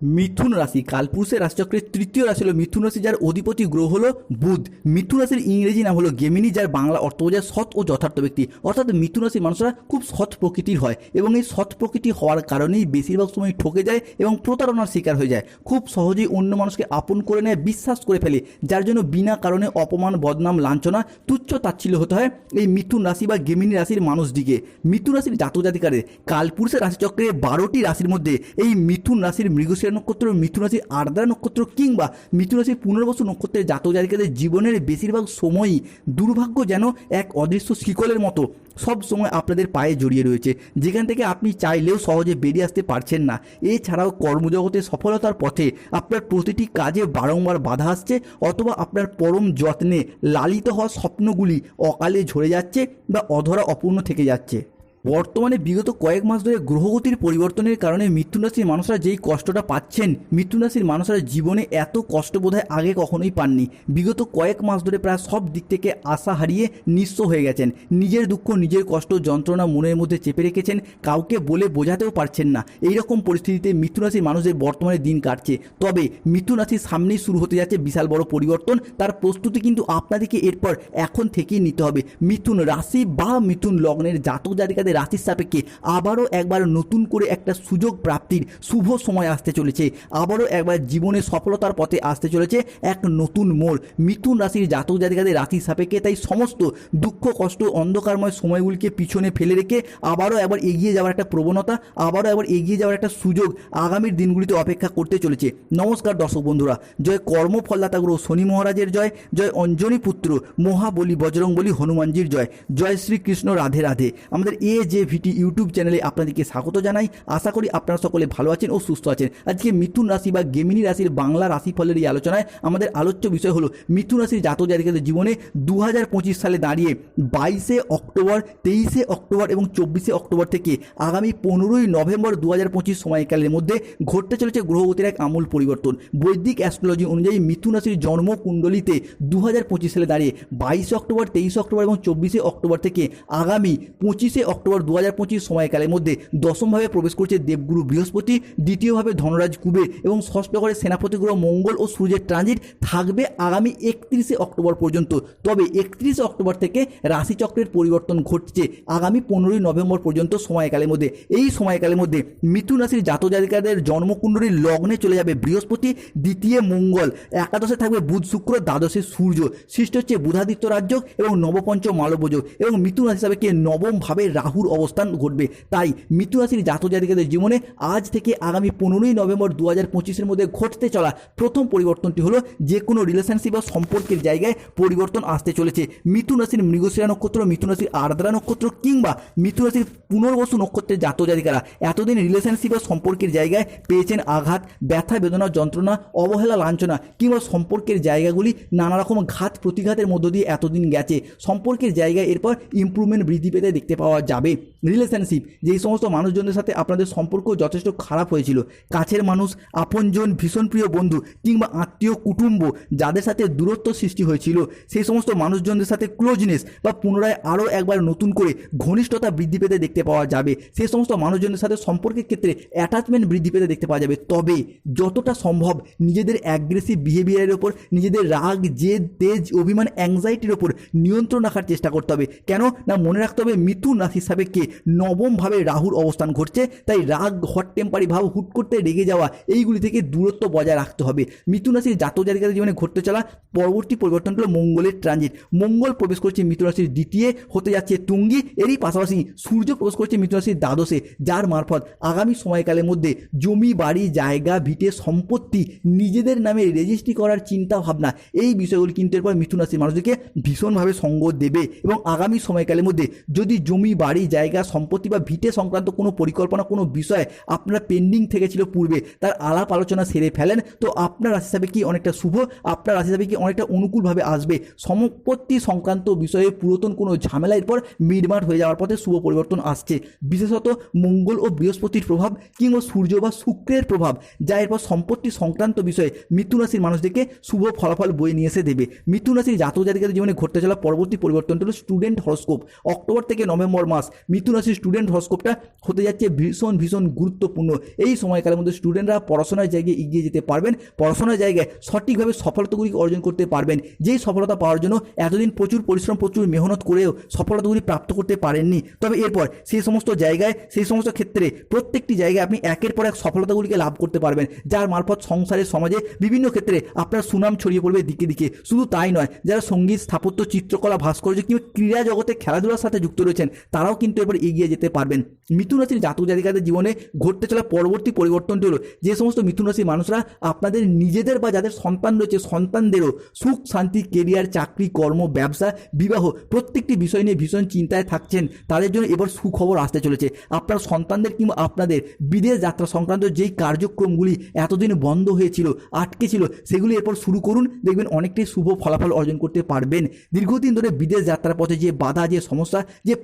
মিথুন রাশি কালপুরুষের রাশিচক্রের তৃতীয় রাশি হলো মিথুন রাশি, যার অধিপতি গ্রহ হলো বুধ। মিথুন রাশির ইংরেজি নাম হলো গেমিনি, যার বাংলা অর্থ বোঝায় সৎ ও যথার্থ ব্যক্তি। অর্থাৎ মিথুন রাশির মানুষরা খুব সৎ প্রকৃতির হয় এবং এই সৎ প্রকৃতি হওয়ার কারণেই বেশিরভাগ সময় ঠকে যায় এবং প্রতারণার শিকার হয়ে যায়। খুব সহজেই অন্য মানুষকে আপন করে নেয়, বিশ্বাস করে ফেলে, যার জন্য বিনা কারণে অপমান, বদনাম, লাঞ্ছনা, তুচ্ছ তাচ্ছিল্য হতে হয় এই মিথুন রাশি বা গেমিনি রাশির মানুষদিকে মিথুন রাশির জাতক জাতিকারের কালপুরুষের রাশিচক্রে বারোটি রাশির মধ্যে এই মিথুন রাশির মৃগশিরা নক্ষত্র মিথুন রাশির আর্দ্রা নক্ষত্র কিংবা মিথুন রাশির পুনর্বসু নক্ষত্রের জাতক জাতিকাদের জীবনের বেশিরভাগ সময়ই দুর্ভাগ্য যেন এক অদৃশ্য শিকলের মতো। সব সময় আপনাদের পায়ে জড়িয়ে রয়েছে। যেখান থেকে আপনি চাইলেও সহজে বেরিয়ে আসতে পারছেন না। এছাড়াও কর্মজগতে সফলতার পথে আপনার প্রতিটি কাজে বারংবার বাধা আসছে অথবা আপনার পরম যত্নে লালিত হওয়া স্বপ্নগুলি অকালে ঝরে যাচ্ছে বা অধরা অপূর্ণ থেকে যাচ্ছে। বর্তমানে বিগত কয়েক মাস ধরে গ্রহগতির পরিবর্তনের কারণে মিথুন রাশির মানুষরা যেই কষ্টটা পাচ্ছেন মিথুন রাশির মানুষরা জীবনে এত কষ্ট বোধহয় আগে কখনোই পাননি। বিগত কয়েক মাস ধরে প্রায় সব দিক থেকে আশা হারিয়ে নিঃস্ব হয়ে গেছেন। নিজের দুঃখ, নিজের কষ্ট, যন্ত্রণা মনের মধ্যে চেপে রেখেছেন, কাউকে বলে বোঝাতেও পারছেন না। এই রকম পরিস্থিতিতে মিথুন রাশির মানুষদের বর্তমানে দিন কাটছে। তবে মিথুন রাশির সামনেই শুরু হতে যাচ্ছে বিশাল বড় পরিবর্তন। তার প্রস্তুতি কিন্তু আপনাদেরকে এরপর এখন থেকেই নিতে হবে। মিথুন রাশি বা মিথুন লগ্নের জাতক জাতিকাদের রাশির সাপেক্ষে আবারও একবার নতুন করে একটা সুযোগ প্রাপ্তির শুভ সময় আসতে চলেছে। আবারও একবার জীবনে সফলতার পথে আসতে চলেছে এক নতুন মোড়। মিথুন রাশির জাতক জাতিকাদের রাশির সাপেক্ষে তাই সমস্ত দুঃখ, কষ্ট, অন্ধকারময় সময়গুলিকে পিছনে ফেলে রেখে আবারও একবার এগিয়ে যাওয়ার একটা প্রবণতা, আবারও একবার এগিয়ে যাওয়ার একটা সুযোগ আগামীর দিনগুলিতে অপেক্ষা করতে চলেছে। নমস্কার দর্শক বন্ধুরা, জয় কর্মফলদাতা গ্রহ শনি মহারাজের জয় জয় অঞ্জনী পুত্র মহাবলী বজরং বলি হনুমানজির জয় জয় শ্রীকৃষ্ণ রাধে রাধে। আমাদের এ যে ভিটি ইউটিউব চ্যানেলে আপনাদেরকে স্বাগত জানাই। আশা করি আপনারা সকলে ভালো আছেন ও সুস্থ আছেন। আজকে মিথুন রাশি বা গেমিনী রাশির বাংলা রাশিফলের এই আলোচনায় আমাদের আলোচ্য বিষয় হলো মিথুন রাশির জাতক জাতিকাদের জীবনে দু হাজার পঁচিশ সালে দাঁড়িয়ে বাইশে অক্টোবর, তেইশে অক্টোবর এবং চব্বিশে অক্টোবর থেকে আগামী পনেরোই নভেম্বর দু হাজার পঁচিশ সময়কালের মধ্যে ঘটতে চলেছে গ্রহগতির এক আমূল পরিবর্তন। বৈদিক অ্যাস্ট্রোলজি অনুযায়ী মিথুন রাশির জন্মকুণ্ডলিতে দু হাজার পঁচিশ সালে দাঁড়িয়ে বাইশে অক্টোবর, তেইশে অক্টোবর এবং চব্বিশে অক্টোবর থেকে আগামী পঁচিশে অক্টোবর দু হাজার পঁচিশ সময়কালের মধ্যে দশমভাবে প্রবেশ করছে দেবগুরু বৃহস্পতি, দ্বিতীয়ভাবে ধনরাজ কুবের এবং ষষ্ঠ ঘরে সেনাপতি গ্রহ মঙ্গল ও সূর্যের ট্রানজিট থাকবে আগামী একত্রিশে অক্টোবর পর্যন্ত। তবে একত্রিশে অক্টোবর থেকে রাশিচক্রের পরিবর্তন ঘটছে আগামী পনেরোই নভেম্বর পর্যন্ত সময়কালের মধ্যে। এই সময়কালের মধ্যে মিথুন রাশির জাতক জাতিকাদের জন্মকুণ্ডলীর লগ্নে চলে যাবে বৃহস্পতি, দ্বিতীয় মঙ্গল, একাদশে থাকবে বুধ, শুক্র, দ্বাদশে সূর্য। সৃষ্টি হচ্ছে বুধাদিত্য রাজ্য এবং নবপঞ্চ মালবযোগ এবং মিথুন রাশি হিসাবে কে নবম ভাবে রাহুর অবস্থান ঘটবে। তাই মিথুন রাশির জাতক জাতিকাদের জীবনে আজ থেকে আগামী পনেরোই নভেম্বর দু হাজার পঁচিশের মধ্যে ঘটতে চলা প্রথম পরিবর্তনটি হলো যে কোনো রিলেশনশিপ বা সম্পর্কের জায়গায় পরিবর্তন আসতে চলেছে। মিথুন রাশির মৃগশিরা নক্ষত্র, মিথুন রাশির আর্দ্রা নক্ষত্র কিংবা মিথুন রাশির পুনর্বসু নক্ষত্রের জাতক জাতিকারা এতদিন রিলেশনশিপ বা সম্পর্কের জায়গায় পেয়েছেন আঘাত, ব্যথা, বেদনা, যন্ত্রণা, অবহেলা, লাঞ্ছনা কিংবা সম্পর্কের জায়গাগুলি নানা রকম ঘাত প্রতিঘাতের মধ্য দিয়ে এতদিন গেছে। সম্পর্কের জায়গায় এরপর ইম্প্রুভমেন্ট বৃদ্ধি পেতে দেখতে পাওয়া যাবে। রিলেশনশিপ যেই সমস্ত মানুষজনের সাথে আপনাদের সম্পর্ক যথেষ্ট খারাপ হয়েছিল, কাছের মানুষ, আপনজন, ভীষণ প্রিয় বন্ধু কিংবা আত্মীয়, কুটুম্ব যাদের সাথে দূরত্ব সৃষ্টি হয়েছিল, সেই সমস্ত মানুষজনদের সাথে ক্লোজনেস বা পুনরায় আরও একবার নতুন করে ঘনিষ্ঠতা বৃদ্ধি পেতে দেখতে পাওয়া যাবে। সেই সমস্ত মানুষজনের সাথে সম্পর্কের ক্ষেত্রে অ্যাটাচমেন্ট বৃদ্ধি পেতে দেখতে পাওয়া যাবে। তবে যতটা সম্ভব নিজেদের অ্যাগ্রেসিভ বিহেভিয়ারের ওপর, নিজেদের রাগ, জেদ, তেজ, অভিমান অ্যাংজাইটির ওপর নিয়ন্ত্রণ রাখার চেষ্টা করতে হবে। কেন? না, মনে রাখতে হবে মিথুন রাশির সাপেক্ষে নবমভাবে রাহুর অবস্থান ঘটছে, তাই রাগ হট টেম্পারি ভাব, হুট করতে রেগে যাওয়া, এইগুলি থেকে দূরত্ব বজায় রাখতে হবে। মিথুন রাশির জাতক জাতিকাদের জীবনে ঘটতে চলা পরবর্তী পরিবর্তন হলো মঙ্গলের ট্রানজিট মঙ্গল প্রবেশ করছে মিথুন রাশির দ্বিতীয়, হতে যাচ্ছে তুঙ্গি, এরই পাশাপাশি সূর্য প্রবেশ করছে মিথুন রাশির দ্বাদশে, যার মারফত আগামী সময়কালের মধ্যে জমি, বাড়ি, জায়গা, ভিটে, সম্পত্তি নিজেদের নামে রেজিস্ট্রি করার চিন্তা ভাবনা এই বিষয়গুলি কিন্তু এরপর মিথুন রাশির মানুষদেরকে ভীষণভাবে সঙ্গ দেবে। এবং আগামী সময়কালের মধ্যে যদি জমি, বাড়ি জায়গা, সম্পত্তি বা ভিটে সংক্রান্ত কোনো পরিকল্পনা, কোনো বিষয় আপনার পেন্ডিং থেকে ছিল পূর্বে, তার আলাপ আলোচনা সেরে ফেলেন, তো আপনার রাশি হিসাবে কি অনেকটা শুভ? আপনার রাশি হিসাবে কি অনেকটা অনুকূলভাবে আসবে? সম্পত্তি সংক্রান্ত বিষয়ে পুরাতন কোনো ঝামেলা এরপর মিটমাট হয়ে যাওয়ার পথে শুভ পরিবর্তন আসছে। বিশেষত মঙ্গল ও বৃহস্পতির প্রভাব কিংবা সূর্য বা শুক্রের প্রভাব, যা এরপর সম্পত্তি সংক্রান্ত বিষয়ে মিথুন রাশির মানুষদেরকে শুভ ফলাফল বয়ে নিয়ে এসে দেবে। মিথুন রাশির জাতক জাতিকাদের জীবনে ঘটতে চলা পরবর্তী পরিবর্তনটি হলো স্টুডেন্ট হরস্কোপ অক্টোবর থেকে নভেম্বর মাস মিথুন রাশির স্টুডেন্ট হরস্কোপটা হতে যাচ্ছে ভীষণ ভীষণ গুরুত্বপূর্ণ। এই সময়কালের মধ্যে স্টুডেন্টরা পড়াশোনার জায়গায় এগিয়ে যেতে পারবেন, পড়াশোনার জায়গায় সঠিকভাবে সফলতাগুলি অর্জন করতে পারবেন। যেই সফলতা পাওয়ার জন্য এতদিন প্রচুর পরিশ্রম, প্রচুর মেহনত করেও সফলতাগুলি প্রাপ্ত করতে পারেননি। তবে এরপর সেই সমস্ত জায়গায়, সেই সমস্ত ক্ষেত্রে প্রত্যেকটি জায়গায় আপনি একের পর এক সফলতাগুলিকে লাভ করতে পারবেন, যার মারফত সংসারের সমাজে বিভিন্ন ক্ষেত্রে আপনার সুনাম ছড়িয়ে পড়বে দিকে দিকে। শুধু তাই নয়, যারা সংগীত, স্থাপত্য, চিত্রকলা, ভাস্কর্য কিংবা ক্রীড়া জগতে খেলাধুলার সাথে যুক্ত রয়েছেন, তারাও কিন্তু এরপর এগিয়ে যেতে পারবেন। মিথুন রাশির জাতক জাতিকাদের জীবনে ঘটতে চলা পরবর্তী পরিবর্তনটি হলো যে সমস্ত মিথুন রাশির মানুষরা আপনাদের নিজেদের বা যাদের সন্তান রয়েছে, সন্তানদেরও সুখ, শান্তি কেরিয়ার চাকরি, কর্ম, ব্যবসা, বিবাহ প্রত্যেকটি বিষয় নিয়ে ভীষণ চিন্তায় থাকছেন। তাদের জন্য এবার সুখবর আসতে চলেছে। আপনার সন্তানদের কিংবা আপনাদের বিদেশ যাত্রা সংক্রান্ত যেই কার্যক্রমগুলি এতদিন বন্ধ হয়েছিল, আটকে ছিল, সেগুলি এরপর শুরু করুন। দেখবেন অনেকটাই শুভ ফলাফল অর্জন করতে পারবেন। দীর্ঘদিন ধরে বিদেশ যাত্রার পথে যে বাধা, যে সমস্যা, যে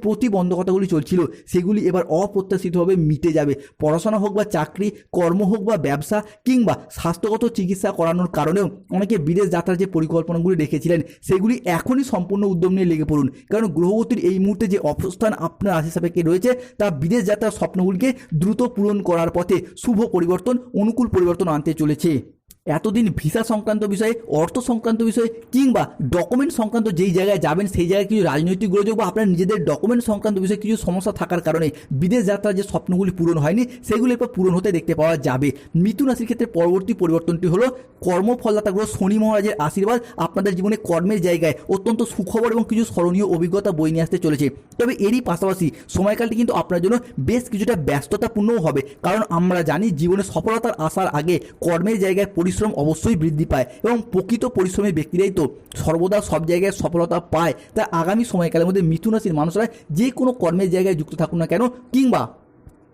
প্রতিবন্ধকতাগুলি চলছিল, সেগুলি এবার অপ্রত্যাশিতভাবে মিটে যাবে। পড়াশোনা হোক বা চাকরি, কর্ম হোক বা ব্যবসা কিংবা স্বাস্থ্যগত চিকিৎসা করানোর কারণেও অনেকে বিদেশ যাত্রার যে পরিকল্পনাগুলি রেখেছিলেন, সেগুলি এখনই সম্পূর্ণ উদ্যম নিয়ে লেগে পড়ুন। কারণ গ্রহগতির এই মুহূর্তে যে অবস্থান আপনার রাশি সাপেক্ষে রয়েছে, তা বিদেশ যাত্রার স্বপ্নগুলিকে দ্রুত পূরণ করার পথে শুভ পরিবর্তন, অনুকূল পরিবর্তন আনতে চলেছে। এতদিন ভিসা সংক্রান্ত বিষয়ে, অর্থ সংক্রান্ত বিষয়ে, কিংবা ডকুমেন্ট সংক্রান্ত যেই জায়গায় যাবেন, সেই জায়গায় কিছু রাজনৈতিক গোলযোগ বা আপনার নিজেদের ডকুমেন্ট সংক্রান্ত বিষয়ে কিছু সমস্যা থাকার কারণে বিদেশ যাত্রার যে স্বপ্নগুলি পূরণ হয়নি, সেগুলি এরপর পূরণ হতে দেখতে পাওয়া যাবে। মিথুন রাশির ক্ষেত্রে পরবর্তী পরিবর্তনটি হলো কর্মফলদাতা গ্রহ শনি মহারাজের আশীর্বাদ আপনাদের জীবনে কর্মের জায়গায় অত্যন্ত সুখবর এবং কিছু স্মরণীয় অভিজ্ঞতা বই নিয়ে আসতে চলেছে। তবে এরই পাশাপাশি সময়কালটি কিন্তু আপনার জন্য বেশ কিছুটা ব্যস্ততাপূর্ণও হবে, কারণ আমরা জানি জীবনে সফলতার আসার আগে কর্মের জায়গায় পরিশ্রম অবশ্যই বৃদ্ধি পায় এবং প্রকৃত পরিশ্রমী ব্যক্তিরাই তো সর্বদা সব জায়গায় সফলতা পায়। তাই আগামী সময়কালের মধ্যে মিথুন রাশির মানুষরা যে কোনো কর্মের জায়গায় যুক্ত থাকুন না কেন, কিংবা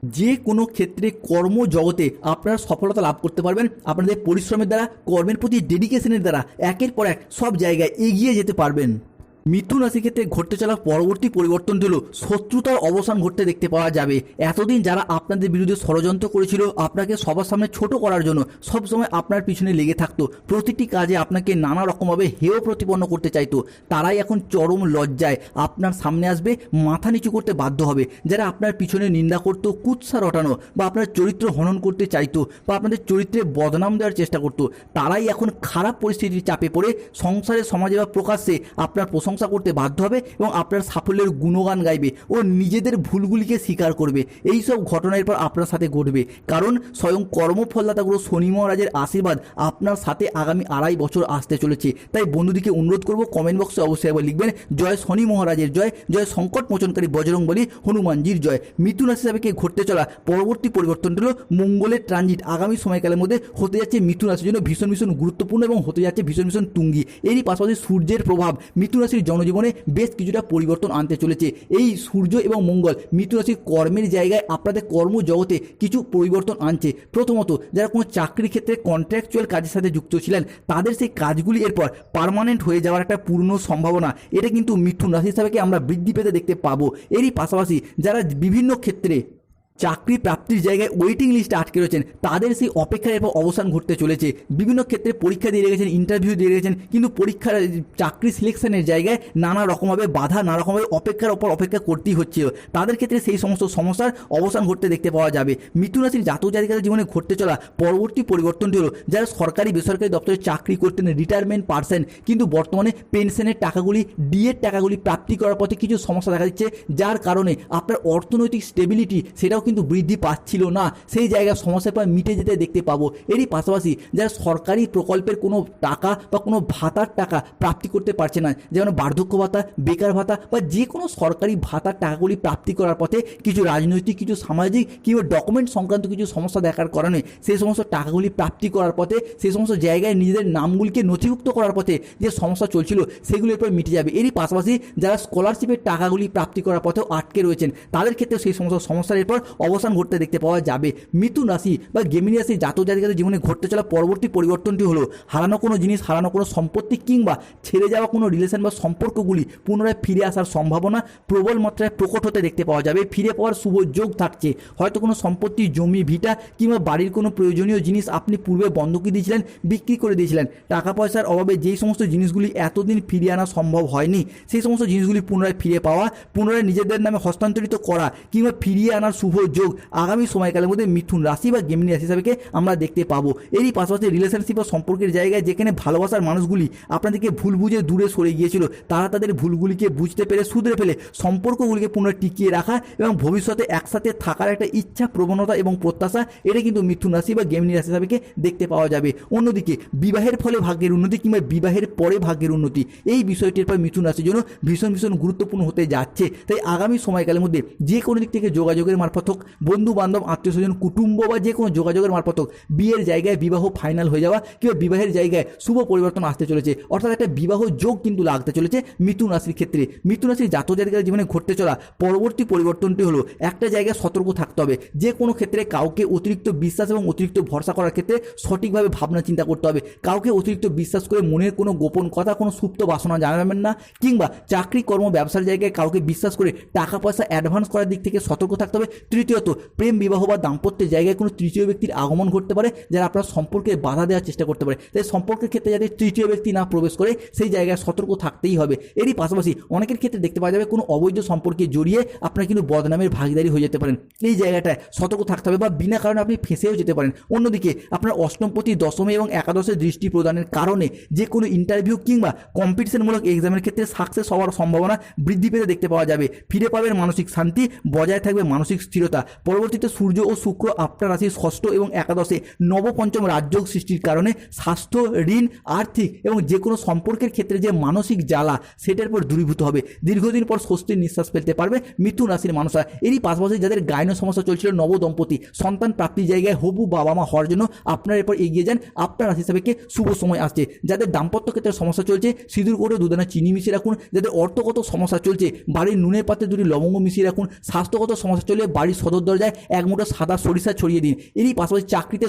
যে কোনো ক্ষেত্রে কর্ম জগতে আপনারা সফলতা লাভ করতে পারবেন। আপনাদের পরিশ্রমের দ্বারা, কর্মের প্রতি ডেডিকেশনের দ্বারা, একের পর এক সব জায়গায় এগিয়ে যেতে পারবেন। মিথুন রাশির ক্ষেত্রে ঘটতে চলা পরবর্তী পরিবর্তনটি হলো শত্রুতার অবসান ঘটতে দেখতে পাওয়া যাবে। এতদিন যারা আপনাদের বিরুদ্ধে ষড়যন্ত্র করেছিল, আপনাকে সবার সামনে ছোট করার জন্য সবসময় আপনার পিছনে লেগে থাকতো। প্রতিটি কাজে আপনাকে নানা রকমভাবে হেয় প্রতিপন্ন করতে চাইতো। তারাই এখন চরম লজ্জায় আপনার সামনে আসবে, মাথা নিচু করতে বাধ্য হবে। যারা আপনার পিছনে নিন্দা করতো, কুৎসা রটানো বা আপনার চরিত্র হনন করতে চাইতো বা আপনাদের চরিত্রে বদনাম দেওয়ার চেষ্টা করতো, তারাই এখন খারাপ পরিস্থিতির চাপে পড়ে সংসারে, সমাজে বা প্রকাশ্যে আপনার প্রশংসা করতে বাধ্য হবে এবং আপনার সাফল্যের গুণগান গাইবে ও নিজেদের ভুলগুলিকে স্বীকার করবে। এই সব ঘটনার পর আপনার সাথে ঘটবে। কারণ স্বয়ং কর্মফলদাতাগুলো শনি মহারাজের আশীর্বাদ আপনার সাথে আগামী আড়াই বছর আসতে চলেছে। তাই বন্ধুদিকে অনুরোধ করব কমেন্ট বক্সে অবশ্যই একবার লিখবেন, জয় শনি মহারাজের জয় জয় সংকট মোচনকারী বজরং বলি হনুমানজির জয়। মিথুন রাশি হিসাবে ঘটতে চলা পরবর্তী পরিবর্তনটি হলো মঙ্গলের ট্রানজিট। আগামী সময়কালের মধ্যে হতে যাচ্ছে মিথুন রাশির জন্য ভীষণ ভীষণ গুরুত্বপূর্ণ এবং হতে যাচ্ছে ভীষণ ভীষণ তুঙ্গি। এরই পাশাপাশি সূর্যের প্রভাব মিথুন রাশির জনজীবনে বেশ কিছুটা পরিবর্তন আনতে চলেছে। এই সূর্য এবং মঙ্গল মিথুন রাশির কর্মের জায়গায় আপনাদের কর্মজগতে কিছু পরিবর্তন আনছে। প্রথমত, যারা কোনো চাকরির ক্ষেত্রে কন্ট্রাকচুয়াল কাজের সাথে যুক্ত ছিলেন, তাদের সেই কাজগুলি এরপর পার্মানেন্ট হয়ে যাওয়ার একটা পূর্ণ সম্ভাবনা। এটা কিন্তু মিথুন রাশি হিসাবে আমরা বৃদ্ধি পেতে দেখতে পাবো। এরই পাশাপাশি, যারা বিভিন্ন ক্ষেত্রে চাকরি প্রাপ্তির জায়গায় ওয়েটিং লিস্টে আটকে রয়েছেন। তাদের সেই অপেক্ষার এরপর অবসান ঘটতে চলেছে। বিভিন্ন ক্ষেত্রে পরীক্ষা দিয়ে রেখেছেন ইন্টারভিউ দিয়ে রেখেছেন, কিন্তু পরীক্ষার চাকরি সিলেকশনের জায়গায় নানা রকমভাবে বাধা, নানা রকমভাবে অপেক্ষার ওপর অপেক্ষা করতেই হচ্ছিল তাদের ক্ষেত্রে সেই সমস্ত সমস্যার অবসান ঘটতে দেখতে পাওয়া যাবে। মিথুন রাশির জাতক জাতিকাদের জীবনে ঘটতে চলা পরবর্তী পরিবর্তনটি হলো, যারা সরকারি, বেসরকারি দপ্তরে চাকরি করতেন রিটায়ারমেন্ট পার্সেন কিন্তু বর্তমানে পেনশনের টাকাগুলি ডিএর টাকাগুলি প্রাপ্তি করার পথে কিছু সমস্যা দেখা দিচ্ছে। যার কারণে আপনার অর্থনৈতিক স্টেবিলিটি সেটাও কিন্তু বৃদ্ধি পাচ্ছিল না। সেই জায়গায় সমস্যার পর মিটে যেতে দেখতে পাবো। এরই পাশাপাশি যারা সরকারি প্রকল্পের কোনো টাকা বা কোনো ভাতার টাকা প্রাপ্তি করতে পারছে না, যেমন বার্ধক্য ভাতা, বেকার ভাতা বা যে কোনো সরকারি ভাতার টাকাগুলি প্রাপ্তি করার পথে কিছু রাজনৈতিক, কিছু সামাজিক কিংবা ডকুমেন্ট সংক্রান্ত কিছু সমস্যা দেখার কারণে সেই সমস্ত টাকাগুলি প্রাপ্তি করার পথে, সেই সমস্ত জায়গায় নিজেদের নামগুলিকে নথিভুক্ত করার পথে যে সমস্যা চলছিল সেগুলো এরপর মিটে যাবে। এরই পাশাপাশি যারা স্কলারশিপের টাকাগুলি প্রাপ্তি করার পথেও আটকে রয়েছেন, তাদের ক্ষেত্রে সেই সমস্ত সমস্যার এরপর অবসান ঘটতে দেখতে পাওয়া যাবে। মিথুন রাশি বা গেমিনি রাশি জাতক জাতিকাদের জীবনে ঘটতে চলা পরবর্তী পরিবর্তনটি হলো, হারানো কোনো জিনিস, হারানো কোনো সম্পত্তি কিংবা ছেড়ে যাওয়া কোনো রিলেশন বা সম্পর্কগুলি পুনরায় ফিরে আসার সম্ভাবনা প্রবল মাত্রায় প্রকট হতে দেখতে পাওয়া যাবে। ফিরে পাওয়ার শুভ যোগ থাকছে। হয়তো কোনো সম্পত্তি, জমি, ভিটা কিংবা বাড়ির কোনো প্রয়োজনীয় জিনিস আপনি পূর্বে বন্ধকি দিয়েছিলেন, বিক্রি করে দিয়েছিলেন। টাকা পয়সার অভাবে যেই সমস্ত জিনিসগুলি এতদিন ফিরিয়ে আনা সম্ভব হয়নি, সেই সমস্ত জিনিসগুলি পুনরায় ফিরে পাওয়া, পুনরায় নিজেদের নামে হস্তান্তরিত করা কিংবা ফিরিয়ে আনার শুভ যোগ আগামী সময়কালের মধ্যে মিথুন রাশি বা গেমিনি রাশি হিসাবে আমরা দেখতে পাবো। এরই পাশাপাশি রিলেশনশিপ বা সম্পর্কের জায়গায় যেখানে ভালোবাসার মানুষগুলি আপনাদেরকে ভুল বুঝে দূরে সরে গিয়েছিল, তারা তাদের ভুলগুলিকে বুঝতে পেরে, শুধরে ফেলে সম্পর্কগুলিকে পুনরায় টিকিয়ে রাখা এবং ভবিষ্যতে একসাথে থাকার একটা ইচ্ছা, প্রবণতা এবং প্রত্যাশা, এটা কিন্তু মিথুন রাশি বা গেমিনি রাশি হিসাবে দেখতে পাওয়া যাবে। অন্যদিকে বিবাহের ফলে ভাগ্যের উন্নতি কিংবা বিবাহের পরে ভাগ্যের উন্নতি, এই বিষয়টির পর মিথুন রাশির জন্য ভীষণ ভীষণ গুরুত্বপূর্ণ হতে যাচ্ছে। তাই আগামী সময়কালের মধ্যে যে কোনো দিক থেকে যোগাযোগের মারফত হোক বন্ধু বান্ধব আত্মীয় স্বজন কুটুম্ব বা যে কোনো যোগাযোগের মারফত বিয়ের জায়গায় বিবাহ ফাইনাল হয়ে যাওয়া কিংবা বিবাহের জায়গায় শুভ পরিবর্তন আসতে চলেছে। অর্থাৎ একটা বিবাহ যোগ কিন্তু লাগতে চলেছে মিথুন রাশির ক্ষেত্রে। মিথুন রাশির জাতক জাতিকার জীবনে ঘটতে চলা পরবর্তী পরিবর্তনটি হলো, একটা জায়গায় সতর্ক থাকতে হবে। যে কোনো ক্ষেত্রে কাউকে অতিরিক্ত বিশ্বাস এবং অতিরিক্ত ভরসা করার ক্ষেত্রে সঠিকভাবে ভাবনা চিন্তা করতে হবে। কাউকে অতিরিক্ত বিশ্বাস করে মনের কোনো গোপন কথা, কোনো সুপ্ত বাসনা জানাবেন না কিংবা চাকরি, কর্ম, ব্যবসার জায়গায় কাউকে বিশ্বাস করে টাকা পয়সা অ্যাডভান্স করার দিক থেকে সতর্ক থাকতে হবে। তৃতীয়ত, প্রেম বিবাহ বা দাম্পত্যের জায়গায় কোনো তৃতীয় ব্যক্তির আগমন ঘটতে পারে যারা আপনার সম্পর্কে বাধা দেওয়ার চেষ্টা করতে পারে। তাই সম্পর্কের ক্ষেত্রে যাতে তৃতীয় ব্যক্তি না প্রবেশ করে, সেই জায়গায় সতর্ক থাকতেই হবে। এরই পাশাপাশি অনেকের ক্ষেত্রে দেখতে পাওয়া যাবে কোনো অবৈধ সম্পর্কে জড়িয়ে আপনার কিন্তু বদনামের ভাগিদারি হয়ে যেতে পারেন। এই জায়গাটায় সতর্ক থাকতে হবে বা বিনা কারণে আপনি ফেঁসেও যেতে পারেন। অন্যদিকে আপনার অষ্টমপতি, দশমে এবং একাদশে দৃষ্টি প্রদানের কারণে যে কোনো ইন্টারভিউ কিংবা কম্পিটিশনমূলক এক্সামের ক্ষেত্রে সাকসেস হওয়ার সম্ভাবনা বৃদ্ধি পেতে দেখতে পাওয়া যাবে। ফিরে পাবেন মানসিক শান্তি, বজায় থাকবে মানসিক স্থিরতা পরবর্তীতে সূর্য ও শুক্র আপনার রাশির ষষ্ঠ এবং একাদশে নবপঞ্চম রাজযোগ সৃষ্টির কারণে স্বাস্থ্য, ঋণ, আর্থিক এবং যে কোনো সম্পর্কের ক্ষেত্রে যে মানসিক জ্বালা, সেটার পর দূরীভূত হবে। দীর্ঘদিন পর স্বস্তির নিঃশ্বাস ফেলতে পারবে মিথুন রাশির মানুষরা। এরই পাশাপাশি যাদের গায়ন সমস্যা চলছিল নব দম্পতি সন্তান প্রাপ্তির জায়গায় হবু বাবা মা হওয়ার জন্য আপনার এরপর এগিয়ে যান। আপনার রাশি হিসাবে শুভ সময় আসছে। যাদের দাম্পত্য ক্ষেত্রে সমস্যা চলছে, সিঁদুর করে দুদানা চিনি মিশিয়ে রাখুন। যাদের অর্থগত সমস্যা চলছে, বাড়ির নুনের পাত্রে দুটি লবঙ্গ মিশিয়ে রাখুন। স্বাস্থ্যগত সমস্যা চলে বাড়ির সদর দরজায় এক মুঠো সাদা সরিষা ছড়িয়ে দিন। এরই পাশাপাশি চাকরিতে